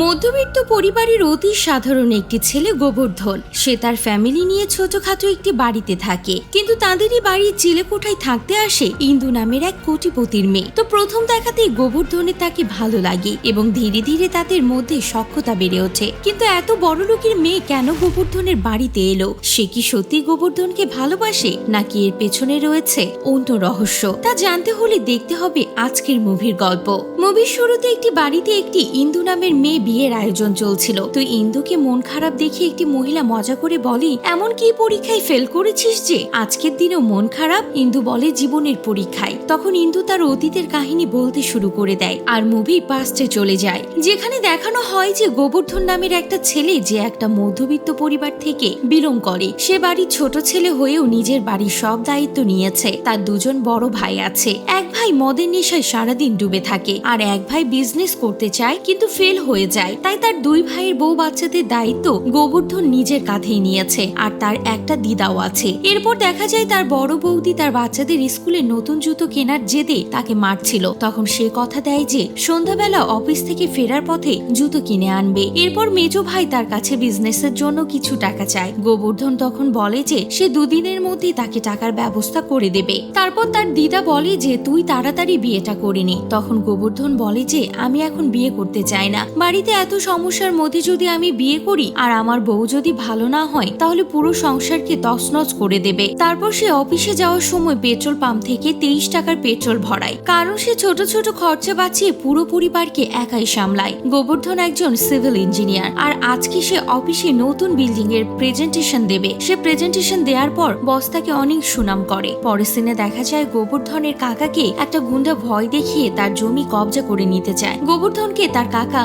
মধ্যবিত্ত পরিবারের অতি সাধারণ একটি ছেলে গোবর্ধন। সে তার ফ্যামিলি নিয়ে ছোটখাটো একটি বাড়িতে থাকে। কিন্তু তাদেরই বাড়ির চিলেকোঠায় থাকতে আসে ইন্দু নামের এক কোটিপতির মেয়ে। তো প্রথম দেখাতেই গোবর্ধনের তাকে ভালো লাগে এবং ধীরে ধীরে তাদের মধ্যে সখ্যতা বেড়ে ওঠে। কিন্তু এত বড় লোকের মেয়ে কেন গোবর্ধনের বাড়িতে এলো? সে কি সত্যি গোবর্ধনকে ভালোবাসে, নাকি এর পেছনে রয়েছে অন্য রহস্য? তা জানতে হলে দেখতে হবে আজকের মুভির গল্প। মুভির শুরুতে একটি বাড়িতে একটি ইন্দু নামের মেয়ে বিয়ের আয়োজন চলছিল। তো ইন্দুকে মন খারাপ দেখে একটি মহিলা মজা করে বলে এমন কি পরীক্ষায় ফেল করেছিস যে? আজকের দিনেও মন খারাপ, ইন্দু বলে, জীবনের পরীক্ষায়। তখন ইন্দু তার অতীতের কাহিনী বলতে শুরু করে দেয় আর মুভি পাস্টে চলে যায়। যেখানে দেখানো হয় যে গোবর্ধন নামের একটা ছেলে যে একটা মধ্যবিত্ত পরিবার থেকে বিলং করে, সে বাড়ির ছোট ছেলে হয়েও নিজের বাড়ির সব দায়িত্ব নিয়েছে। তার দুজন বড় ভাই আছে। এক ভাই মদের নেশায় সারাদিন ডুবে থাকে আর এক ভাই বিজনেস করতে চায় কিন্তু ফেল হয়ে যায়, তাই তার দুই ভাইয়ের বউ বাচ্চাদের দায়িত্ব গোবর্ধন নিজের কাঁধেই নিয়েছে, আর তার একটা দিদাও আছে। এরপর দেখা যায় তার বড় বৌদি তার বাচ্চাদের স্কুলে নতুন জুতো কেনার জেদে তাকে মারছিল। তখন সে কথা দেয় যে, সন্ধ্যাবেলা অফিস থেকে ফেরার পথে জুতো কিনে আনবে। এরপর মেজো ভাই তার কাছে বিজনেসের জন্য কিছু টাকা চায়। গোবর্ধন তখন বলে যে, সে দুদিনের মধ্যে তাকে টাকার ব্যবস্থা করে দেবে। তারপর তার দিদা বলে যে, তুই তাড়াতাড়ি বিয়েটা করে নে। তখন গোবর্ধন বলে যে, আমি এখন বিয়ে করতে চাই না। বাড়িতে এত সমস্যার মধ্যে যদি আমি বিয়ে করি আর আমার বউ যদি ভালো না হয়, তাহলে পুরো সংসারকে তছনছ করে দেবে। তারপর সে অফিসে যাওয়ার সময় পেট্রোল পাম্প থেকে তেইশ টাকার পেট্রোল ভরায়। কারণ সে ছোট ছোট খরচা বাঁচিয়ে পুরো পরিবারকে একাই সামলায়। গোবর্ধন একজন সিভিল ইঞ্জিনিয়ার। আর আজকে সে অফিসে নতুন বিল্ডিং এর প্রেজেন্টেশন দেবে। সে প্রেজেন্টেশন দেওয়ার পর বস তাকে অনেক সুনাম করে। পরের সিনে দেখা যায় গোবর্ধনের কাকাকে একটা গুন্ডা ভয় দেখিয়ে তার জমি কবজা করে নিতে চায়। গোবর্ধনকে তার কাকা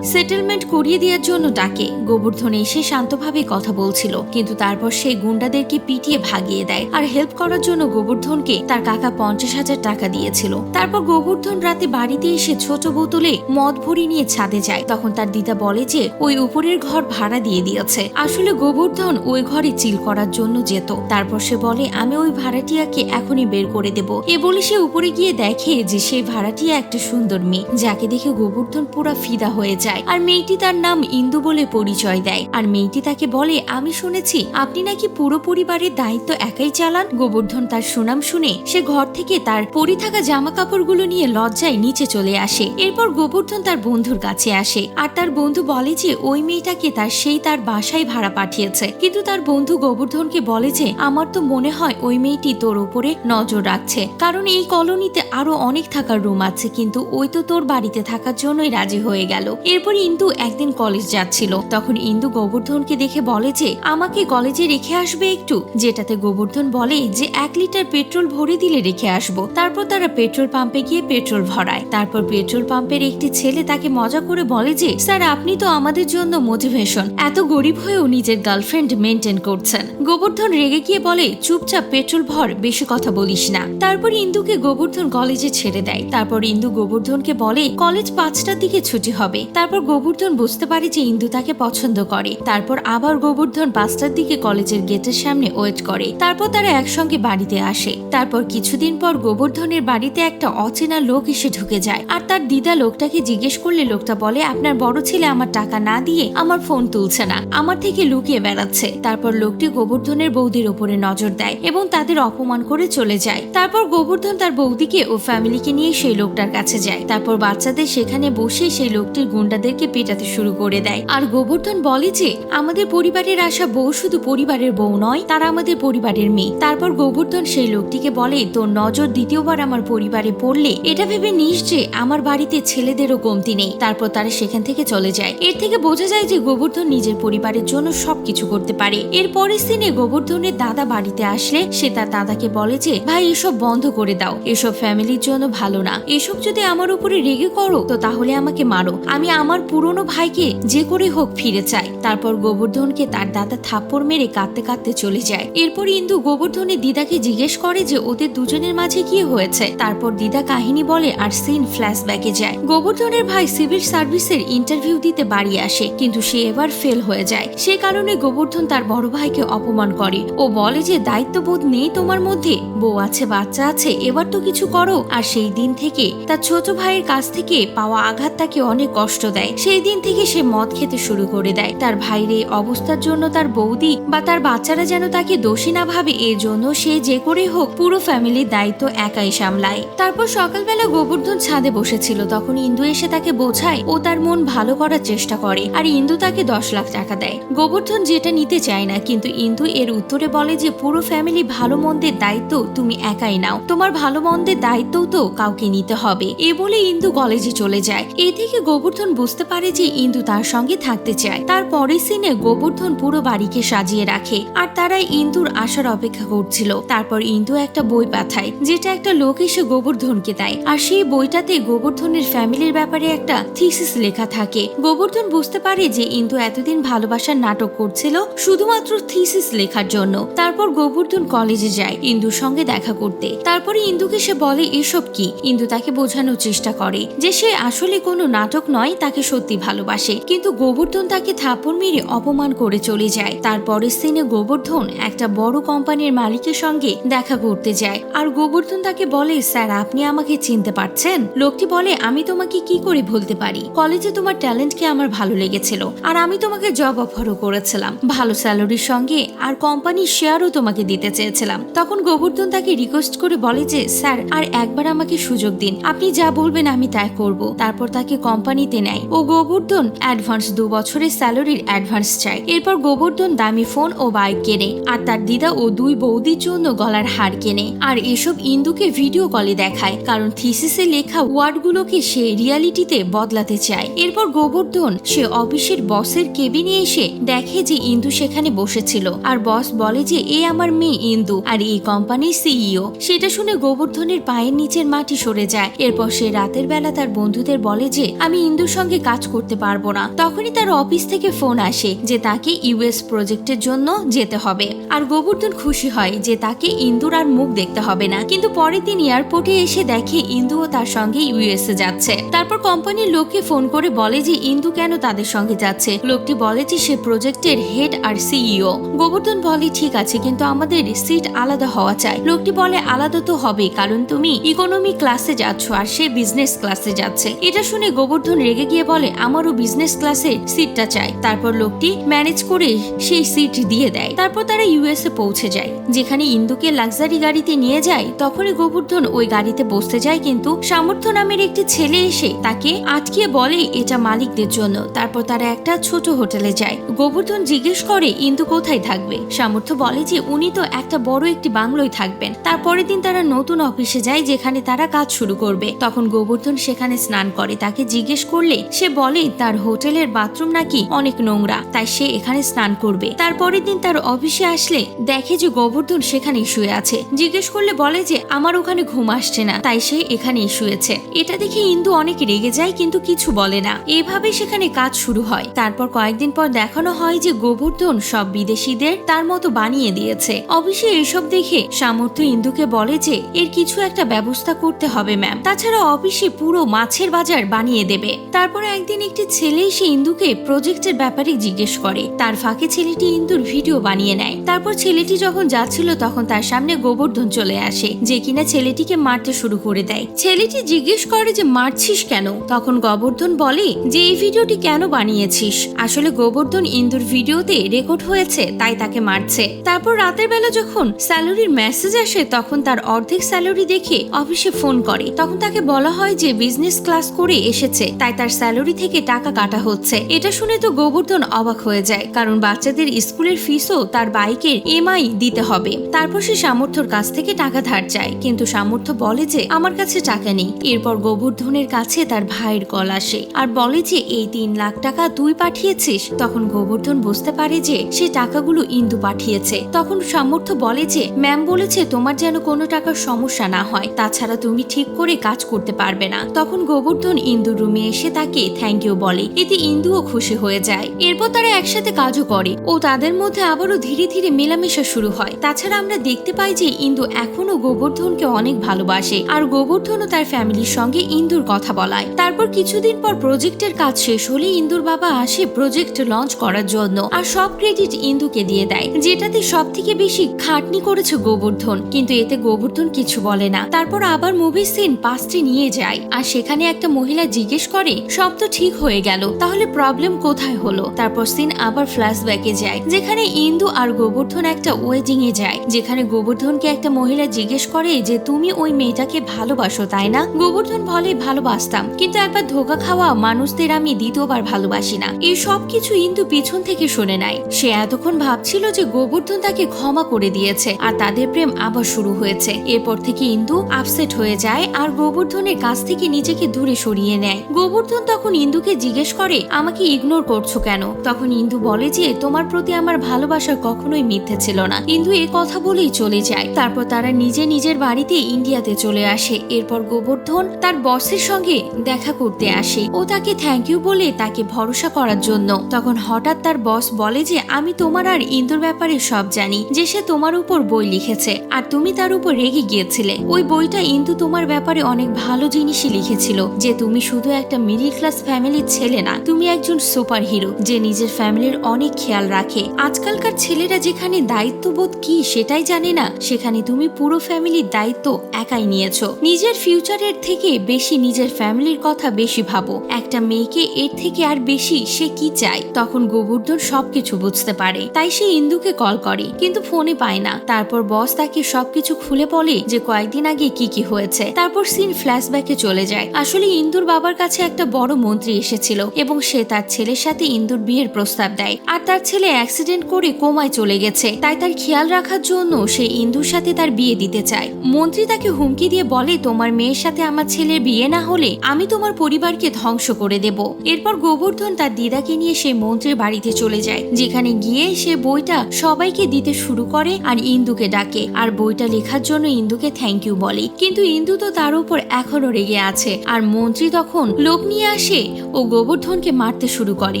সেটেলমেন্ট করিয়ে দেওয়ার জন্য ডাকে। গোবর্ধন এসে শান্তভাবে কথা বলছিল, কিন্তু তারপর সে গুন্ডাদেরকে পিটিয়ে ভাগিয়ে দেয় আর হেল্প করার জন্য গোবর্ধনকে তার কাকা পঞ্চাশ হাজার টাকা দিয়েছিল। তারপর গোবর্ধন রাতে বাড়িতে এসে ছোট বোতলে মদ ভরি নিয়ে ছাদে যায়। তখন তার দিদা বলে যে, ওই উপরের ঘর ভাড়া দিয়ে দিয়েছে। আসলে গোবর্ধন ওই ঘরে চিল করার জন্য যেত। তারপর সে বলে, আমি ওই ভাড়াটিয়াকে এখনই বের করে দেব। এ বলে সে উপরে গিয়ে দেখে যে সেই ভাড়াটিয়া একটা সুন্দর মেয়ে, যাকে দেখে গোবর্ধন পুরা ফিদা হয়ে যায়। আর মেয়েটি তার নাম ইন্দু বলে পরিচয় দেয়। আর মেয়েটি তাকে বলে, আমি শুনেছি, আপনি নাকি পুরো পরিবারের দায়িত্ব একাই চালান? গোবর্ধন তার সুনাম শুনে সে ঘর থেকে তার পরি থাকা জামা কাপড়গুলো নিয়ে লজ্জায় নিচে চলে আসে। এরপর গোবর্ধন তার বন্ধুর কাছে আসে। আর তার বন্ধু বলে যে, ওই মেয়েটাকে তার সেই তার বাসায় ভাড়া পাঠিয়েছে। কিন্তু তার বন্ধু গোবর্ধনকে বলে যে, আমার তো মনে হয় ওই মেয়েটি তোর ওপরে নজর রাখছে। কারণ এই কলোনিতে আরও অনেক থাকার রুম আছে, কিন্তু ওই তো তোর বাড়িতে থাকার জন্যই রাজি হয়ে গেল। এরপর ইন্দু একদিন কলেজ যাচ্ছিল। তখন ইন্দু গোবর্ধনকে দেখে বলে যে, আমাকে কলেজে রেখে আসবে একটু? যেটাতে গোবর্ধন বলে যে, এক লিটার পেট্রোল ভরে দিলে রেখে আসব। তারপর তারা পেট্রোল পাম্পে গিয়ে পেট্রোল ভরায়। তারপর পেট্রোল পাম্পের একটি ছেলে তাকে মজা করে বলে যে, স্যার, আপনি তো আমাদের জন্য মোটিভেশন। এত গরিব হয়েও নিজের গার্লফ্রেন্ড মেনটেন করছেন। গোবর্ধন রেগে গিয়ে বলে, চুপচাপ পেট্রোল ভর, বেশি কথা বলিস না। তারপর ইন্দুকে গোবর্ধন কলেজে ছেড়ে দেয়। তারপর ইন্দু গোবর্ধনকে বলে, কলেজ পাঁচটার দিকে ছুটি হবে। তারপর গোবর্ধন বুঝতে পারে যে ইন্দু তাকে পছন্দ করে। তারপর আবার গোবর্ধন পাঁচটার দিকে কলেজের গেটের সামনে ওয়েট করে। তারপর তারা একসঙ্গে বাড়িতে আসে। তারপর কিছুদিন পর গোবর্ধনের বাড়িতে একটা অচেনা লোক এসে ঢুকে যায়। আর তার দিদা লোকটাকে জিজ্ঞেস করলে লোকটা বলে, আপনার বড় ছেলে আমার টাকা না দিয়ে আমার ফোন তুলছে না। আমার থেকে লুকিয়ে বেড়াচ্ছে। তারপর লোকটি গোবর্ধনের বৌদির ওপরে নজর দেয় এবং তাদের অপমান করে চলে যায়। তারপর গোবর্ধন তার বৌদিকে ও ফ্যামিলিকে নিয়ে সেই লোকটার কাছে যায়। তারপর বাচ্চাদের সেখানে বসে সেই লোকটির গুন্ডাদেরকে পেটাতে শুরু করে দেয়। আর গোবর্ধন বলে যে, আমাদের পরিবারের আসা বউ শুধু পরিবারের বউ নয়, তারা আমাদের পরিবারের মেয়ে। তারপর গোবর্ধন সেই লোকটিকে বলে, তোর নজর দ্বিতীয়বার আমার পরিবারে পড়লে, এটা ভেবে নিস যে, আমার বাড়িতে ছেলেদেরও কমতি নেই। তারপর তারা সেখান থেকে চলে যায়। এর থেকে বোঝা যায় যে, গোবর্ধন নিজের পরিবারের জন্য সবকিছু করতে পারে। এর পরের দিনে গোবর্ধনের দাদা বাড়িতে আসলে, সে তার দাদাকে বলে যে, ভাই, এসব বন্ধ করে দাও। এসব ফ্যামিলির জন্য ভালো না। এসব যদি আমার উপরে রেগে করো, তো তাহলে আমাকে মারো। আমি আমার পুরনো ভাইকে যে করে হোক ফিরে চায়। তারপর গোবর্ধনকে তার দাদা থাপ্পড় মেরে কাঁদতে কাঁদতে চলে যায়। এরপর ইন্দু গোবর্ধনের দিদাকে জিজ্ঞেস করে যে, ওদের দুজনের মাঝে কি হয়েছে? তারপর দিদা কাহিনী বলে আর সিন ফ্ল্যাশব্যাকে যায়। গোবর্ধনের ভাই সিভিল সার্ভিসের ইন্টারভিউ দিতে বাড়ি আসে, কিন্তু সে এবার ফেল হয়ে যায়। সে কারণে গোবর্ধন তার বড় ভাইকে অপমান করে। ও বলে যে, দায়িত্ববোধ নেই তোমার মধ্যে। বউ আছে, বাচ্চা আছে, এবার তো কিছু করো। আর সেই দিন থেকে তার ছোট ভাইয়ের কাছ থেকে পাওয়া আঘাত তাকে অনেক কষ্ট দেয়। সে সেই দিন থেকে সে মদ খেতে শুরু করে দেয়। তার ভাইয়ের এই অবস্থার জন্য তার বৌদি বা তার বাচ্চারা যেন তাকে দোষী না ভাবে, এর জন্য সে যে করে হোক পুরো ফ্যামিলির দায়িত্ব একাই সামলায়। তারপর সকালবেলা গোবর্ধন ছাদে বসেছিল। তখন ইন্দু এসে তাকে বোঝায়, ও তার মন ভালো করার চেষ্টা করে আর ইন্দু তাকে দশ লাখ টাকা দেয়। গোবর্ধন যেটা নিতে চায় না, কিন্তু ইন্দু এর উত্তরে বলে যে, পুরো ফ্যামিলি ভালো মন্দের দায়িত্ব তুমি একাই নাও। তোমার ভালো মন্দের দায়িত্বও তো কাউকে নিতে হবে। এ বলে ইন্দু কলেজে চলে যায়। এই থেকে গোবর্ধন বুঝতে পারে যে ইন্দু তার সঙ্গে থাকতে চায়। তার পরের সিনে গোবর্ধন পুরো বাড়িকে সাজিয়ে রাখে আর তারা ইন্দুর আসার অপেক্ষা করছিল। তারপর ইন্দু একটা বই পাঠায়, যেটা একটা লোক এসে গোবর্ধনকে দেয়। আর সেই বইটাতে গোবর্ধনের ফ্যামিলির ব্যাপারে একটা থিসিস লেখা থাকে। গোবর্ধন বুঝতে পারে যে ইন্দু এতদিন ভালোবাসার নাটক করছিল শুধুমাত্র থিসিস লেখার জন্য। তারপর গোবর্ধন কলেজে যায় ইন্দুর সঙ্গে দেখা করতে। তারপরে ইন্দুকে সে বলে, এসব কি? ইন্দু তাকে বোঝানোর চেষ্টা করে যে সে আসলে কোনো নাটক নয়, তাকে সত্যি ভালোবাসে। কিন্তু গোবর্ধন তাকে থাপড় মেরে অপমান করে চলে যায়। তারপরের সিনে গোবর্ধন একটা বড় কোম্পানির মালিকের সঙ্গে দেখা করতে যায়। আর গোবর্ধন তাকে বলে, স্যার, আপনি আমাকে চিনতে পারছেন? লোকটি বলে, আমি তোমাকে কি করে ভুলতে পারি? কলেজে তোমার ট্যালেন্টকে আমার ভালো লেগেছিল। আর আমি তোমাকে জব অফারও করেছিলাম। ভালো স্যালারির সঙ্গে আর কোম্পানির শেয়ারও তোমাকে দিতে চেয়েছিলাম। তখন গোবর্ধন তাকে রিকোয়েস্ট করে বলে যে, স্যার, আর একবার আমাকে সুযোগ দিন। আপনি যা বলবেন আমি তাই করব। তারপর তাকে কোম্পানিতে নেয়। ও গোবর্ধন অ্যাডভান্স দু বছরের স্যালারির অ্যাডভান্স চায়। এরপর গোবর্ধন দামি ফোন ও বাইক কেনে আর তার দিদা ও দুই বৌদির জন্য গলার হার কেনে। আর এসব ইন্দুকে ভিডিও কলে দেখায়, কারণ থিসিসে লেখা ওয়ার্ডগুলোকে সে রিয়ালিটিতে বদলাতে চায়। এরপর গোবর্ধন, সে অফিসের বসের কেবিনে এসে দেখে যে ইন্দু সেখানে বসেছিল। আর বস বলে যে, এ আমার মেয়ে ইন্দু আর এই কোম্পানির সিইও সেটা শুনে গোবর্ধনের পায়ের নিচের মাটি সরে যায়। এরপর সে রাতের বেলা তার বন্ধুদের বলে যে, আমি ইন্দুর সঙ্গে কাজ করতে পারব না। তখনই তার অফিস থেকে ফোন আসে যে তাকে ইউএস প্রজেক্টের জন্য যেতে হবে। আর গোবর্ধন খুশি হয় যে তাকে ইন্দুর আর মুখ দেখতে হবে না। কিন্তু পরের দিন এয়ারপোর্টে এসে দেখে ইন্দুও তার সঙ্গে ইউএসএ যাচ্ছে। তারপর কোম্পানির লোককে ফোন করে বলে যে ইন্দু কেন তাদের সঙ্গে যাচ্ছে? লোকটি বলে যে সে প্রজেক্টের হেড আর সিইও। গোবর্ধন বলে, ঠিক আছে, কিন্তু আমাদের সিট আলাদা হওয়া চাই। লোকটি বলে, আলাদা তো হবে কারণ তুমি ইকোনমি ক্লাসে যাচ্ছ আর সে বিজনেস ক্লাসে যাচ্ছে। এটা শুনে গোবর্ধন রেগে গিয়ে বলে আমারও বিজনেস ক্লাসে সিটটা চাই তারপর লোকটি ম্যানেজ করে সেই সিট দিয়ে দেয়। তারপর তারা ইউএসএ পৌঁছে যায়। যেখানে ইন্দুকে লাক্সারি গাড়িতে নিয়ে যায়, তখনই গোবর্ধন ওই গাড়িতে বসতে যায় কিন্তু সামর্থ্য নামের একটি ছেলে এসে তাকে আটকিয়ে বলে, এটা মালিকদের জন্য। তারপর তারা একটা ছোট হোটেলে যায়। গোবর্ধন জিজ্ঞেস করে, ইন্দু কোথায় থাকবে? সামর্থ্য বলে যে, উনি তো একটা বড় একটি বাংলোয় থাকবেন। তারপরের দিন তারা নতুন অফিসে যায়, যেখানে তারা কাজ শুরু করবে। তখন গোবর্ধন সেখানে স্নান করে। তাকে জিজ্ঞেস করলে, সে বলে, তার হোটেলের বাথরুম নাকি অনেক নোংরা, তাই সে এখানে স্নান করবে। তারপরের দিন তার অফিসে আসলে দেখে যে গোবর্ধন সেখানেই শুয়ে আছে। জিজ্ঞেস করলে বলে যে, আমার ওখানে ঘুম আসছে না, তাই সে এখানেই শুয়েছে। এটা দেখে ইন্দু অনেক রেগে যায়, কিন্তু কিছু বলে না। এভাবে সেখানে কাজ শুরু হয়। তারপর কয়েকদিন পর দেখানো হয় যে গোবর্ধন সব বিদেশিদের তার মতো বানিয়ে দিয়েছে। অফিসে এসব দেখে সামর্থ্য ইন্দুকে বলে যে, এর কিছু একটা ব্যবস্থা করতে হবে, ম্যাম। তাছাড়া অফিসে পুরো মাছের বাজার বানিয়ে দেবে। তারপরে একদিন একটি ছেলে এসে ইন্দুকে প্রজেক্টের ব্যাপারে জিজ্ঞেস করে। তার ফাঁকে ছেলেটি ইন্দুর ভিডিও বানিয়ে নেয়। তারপর ছেলেটি যখন যাচ্ছিল তখন তার সামনে গোবর্ধন চলে আসে, যে কিনা ছেলেটিকে মারতে শুরু করে দেয়। ছেলেটি জিজ্ঞেস করে যে, মারছিস কেন? তখন গোবর্ধন বলে, যে এই ভিডিওটি কেন বানিয়েছিস? আসলে গোবর্ধন ইন্দুর ভিডিওতে রেকর্ড হয়েছে, তাই তাকে মারছে। তারপর রাতের বেলা যখন স্যালারির মেসেজ আসে, তখন তার অর্ধেক স্যালারি দেখে অফিসে ফোন করে। তখন তাকে বলা হয় যে, বিজনেস ক্লাস করে এসেছে। তাই তার স্যালারি থেকে টাকা কাটা হচ্ছে। এটা শুনে তো গোবর্ধন অবাক হয়ে যায়, কারণ বাচ্চাদের স্কুলের ফিসও তার বাইকের এমআই দিতে হবে। তারপর সে সামর্থ্যর কাছ থেকে টাকা ধার চায়, কিন্তু সামর্থ্য বলে যে, আমার কাছে টাকা নেই। এরপর গোবর্ধনের কাছে তার ভাইয়ের কল আসে আর বলে যে, এই তিন লাখ টাকা তুই পাঠিয়েছিস? তখন গোবর্ধন বুঝতে পারে যে, সে টাকাগুলো ইন্দু পাঠিয়েছে। তখন সামর্থ্য বলে যে, ম্যাম বলেছে তোমার যেন কোনো টাকার সমস্যা না হয়, তাছাড়া তুমি ঠিক করে কাজ করতে পারবে না। তখন গোবর্ধন ইন্দুর রুমে এসে তাকে থ্যাংক ইউ বলে। এতে ইন্দুও খুশি হয়ে যায়। এরপর তারা একসাথে কাজও করে ও তাদের মধ্যে আবারও ধীরে ধীরে মেলামেশা শুরু হয়। তাছাড়া আমরা দেখতে পাই যে ইন্দু এখনও গোবর্ধনকে অনেক ভালোবাসে আর গোবর্ধনও তার ফ্যামিলির সঙ্গে ইন্দুর কথা বলায়। তারপর কিছুদিন পর প্রজেক্টের কাজ শেষ হলে ইন্দুর বাবা আসে প্রজেক্ট লঞ্চ করার জন্য আর সব ক্রেডিট ইন্দুকে দিয়ে দেয়। যেটাতে সব থেকে বেশি খাটনি করেছে গোবর্ধন। কিন্তু এতে গোবর্ধন কিছু বলে না। তারপর আবার মুভি সিন পাঁচটি নিয়ে যায়। আর সেখানে একটা মহিলা জিজ্ঞেস করে, সব তো ঠিক হয়ে গেল। তাহলে প্রবলেম কোথায় হলো? তারপর সিন আবার ফ্ল্যাশব্যাকে যায়, যেখানে ইন্দু আর গোবর্ধন একটা ওয়েডিং এ যায়, যেখানে গোবর্ধনকে একটা মহিলা জিজ্ঞেস করে যে, তুমি ওই মেয়েটাকে ভালোবাসো, তাই না? গোবর্ধন বলে, ভালোবাসতাম, কিন্তু একবার ধোকা খাওয়া মানুষদের আমি দ্বিতীয়বার ভালোবাসি না। এই সব কিছু ইন্দু পিছন থেকে শুনে নেয়। সে এতক্ষণ ভাবছিল যে, গোবর্ধন তাকে ক্ষমা করে দিয়েছে, আর তাদের প্রেম আবার শুরু হয়েছে। এরপর থেকে ইন্দু আপসেট হয়ে যায়, আর গোবর্ধনের কাছ থেকে নিজেকে দূরে সরিয়ে নেয়। গোবর্ধন তখন ইন্দুকে জিজ্ঞেস করে, আমাকে ইগনোর করছ কেন? তখন ইন্দু বলে যে, তোমার প্রতি আমার ভালোবাসা কখনোই মিথ্যে ছিল না। ইন্দু এ কথা বলেই চলে যায়। তারপর তারা নিজে নিজের বাড়িতে ইন্ডিয়াতে চলে আসে। এরপর গোবর্ধন তার বসের সঙ্গে দেখা করতে আসে। ও তাকে থ্যাংক ইউ বলে তাকে ভরসা করার জন্য। তখন হঠাৎ তার বস বলে যে, আমি তোমার আর ইন্দুর ব্যাপারে সব জানি। যে সে তোমার উপর বই লিখেছে। আর তুমি তার উপর রেগে গিয়েছিলে। ওই বইটা ইন্দু তোমার ব্যাপারে অনেক ভালো জিনিসই লিখেছিল। যে তুমি শুধু একটা মিডিল ক্লাস ফ্যামিলির ছেলে না, তুমি একজন সুপার হিরো যে নিজের ফ্যামিলির অনেক খেয়াল রাখে। আজকালকার ছেলেরা যেখানে দায়িত্ববোধ কি সেটাই জানে না, সেখানে তুমি পুরো ফ্যামিলির দায়িত্ব একাই নিয়েছো। নিজের ফিউচারের থেকে বেশি নিজের ফ্যামিলির কথা বেশি ভাবো। একটা মেয়েকে এর থেকে আর বেশি সে কি চায়? তখন গোবর্ধন সবকিছু বুঝতে পারে। তাই সে ইন্দুকে কল করে, কিন্তু ফোনে পায় না। তারপর বস তাকে সবকিছু খুলে বলে যে কয়েকদিন আগে কি কি হয়েছে। তারপর সিন ফ্ল্যাশব্যাকে চলে যায়। আসলে ইন্দুর বাবার কাছে একটা বড় মন্ত্রী এসেছিল এবং সে তার ছেলের সাথে ইন্দুর বিয়ের প্রস্তাব দেয়। আর তার ছেলে অ্যাক্সিডেন্ট করে কোমায় চলে গেছে। তাই তার খেয়াল রাখার জন্য সে ইন্দুর সাথে তার বিয়ে দিতে চায়। মন্ত্রী তাকে হুমকি দিয়ে বলে, তোমার মেয়ের সাথে আমার ছেলের বিয়ে না হলে আমি তোমার পরিবারকে ধ্বংস করে দেব। এরপর গোবর্ধন তার দিদাকে নিয়ে সে মন্ত্রীর বাড়িতে চলে যায়, যেখানে গিয়ে সে বইটা সবাইকে দিতে শুরু করে আর ইন্দুকে ডাকে। আর বইটা লেখার জন্য ইন্দুকে থ্যাংক ইউ বলে। কিন্তু ইন্দু তো তার উপর এখনও রেগে আছে। আর মন্ত্রী তখন লোক নিয়ে আসে ও গোবর্ধনকে মারতে শুরু করে।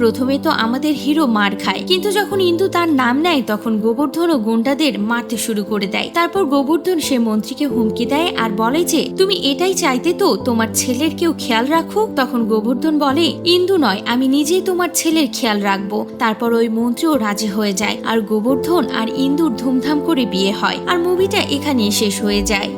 প্রথমে তো আমাদের হিরো মার খায়, কিন্তু যখন ইন্দু তার নাম নেয়, তখন গোবর্ধন ও গুন্ডাদের মারতে শুরু করে দেয়। তারপর গোবর্ধন সে মন্ত্রীকে হুমকি দেয় আর বলে যে, তুমি এটাই চাইতে তো তোমার ছেলের কেউ খেয়াল রাখুক তখন গোবর্ধন বলে, ইন্দু নয়, আমি নিজেই তোমার ছেলের খেয়াল রাখব। তারপর ওই মন্ত্রীও রাজি হয়ে যায়, আর গোবর্ধন আর ইন্দুর ধুমধাম করে বিয়ে হয়, আর মুভিটা এখানেই শেষ হয়ে যায়।